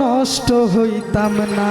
নষ্ট হইতাম না।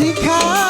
আমারে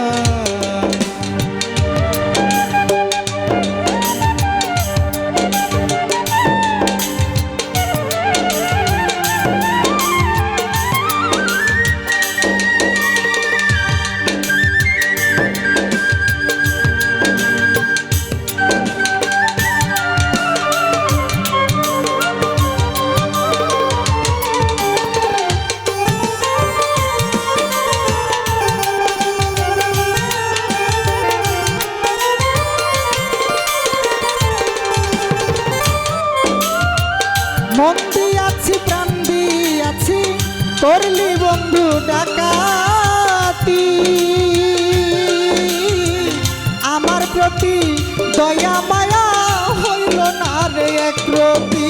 মন দিয়াছি, প্রাণ দিয়াছি করলি বন্ধু ডাকাতি। আমার প্রতি দয়া, মায়া হইল না রে এক রতি।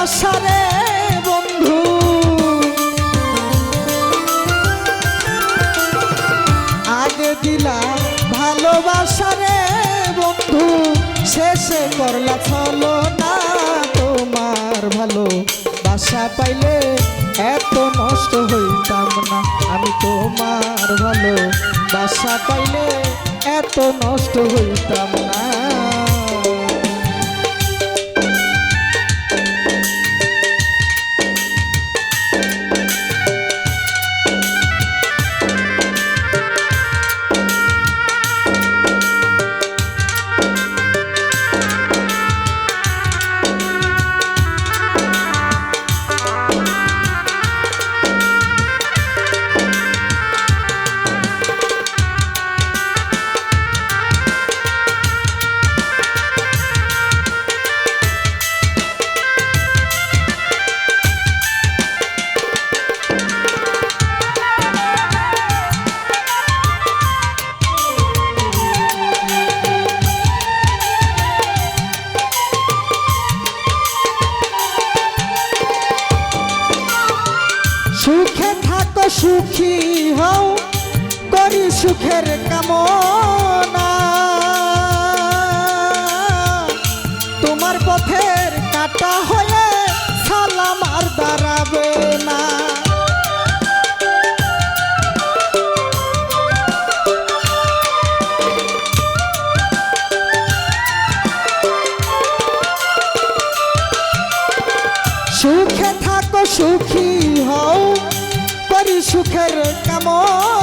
ভালোবাসা রে বন্ধু। আগে দিলা ভালোবাসা রে বন্ধু, শেষে করলা চলো না তোমার ভালো বাসা পাইলে এত নষ্ট হইতাম না। আমি তোমার ভালো বাসা পাইলে এত নষ্ট হইতাম না। সুখের কামনা। তোমার পথের কাটা হয়ে সালাম আর দাঁড়াবে না। সুখে থাকো, সুখী হও করি সুখের কামনা।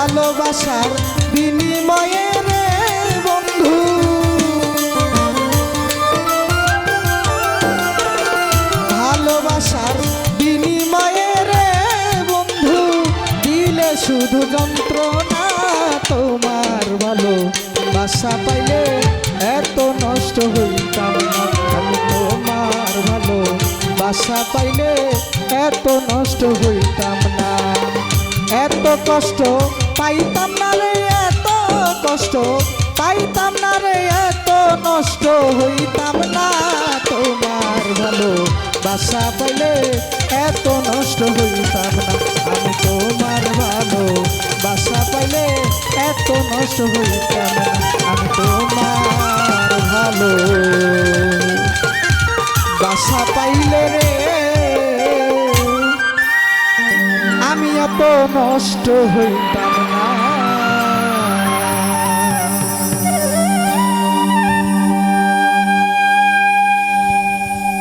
ভালোবাসার বিনিময়ে রে বন্ধু। ভালোবাসার বিনিময়ে রে বন্ধু, দিলে শুধু যন্ত্রণা তোমার ভালো। বাসা পাইলে এত নষ্ট হইতাম তোমার ভালো। বাসা পাইলে এত নষ্ট হইতাম না। এত কষ্ট, পাইতাম না রে এত কষ্ট, পাইতাম না রে এত নষ্ট, হইতাম না তোমার ভালো বাসা পাইলে এত নষ্ট, হইতাম না আমি তোমার ভালো বাসা পাইলে এত নষ্ট, হইতাম না আমি তোমার ভালো আমি এত নষ্ট হইতাম না।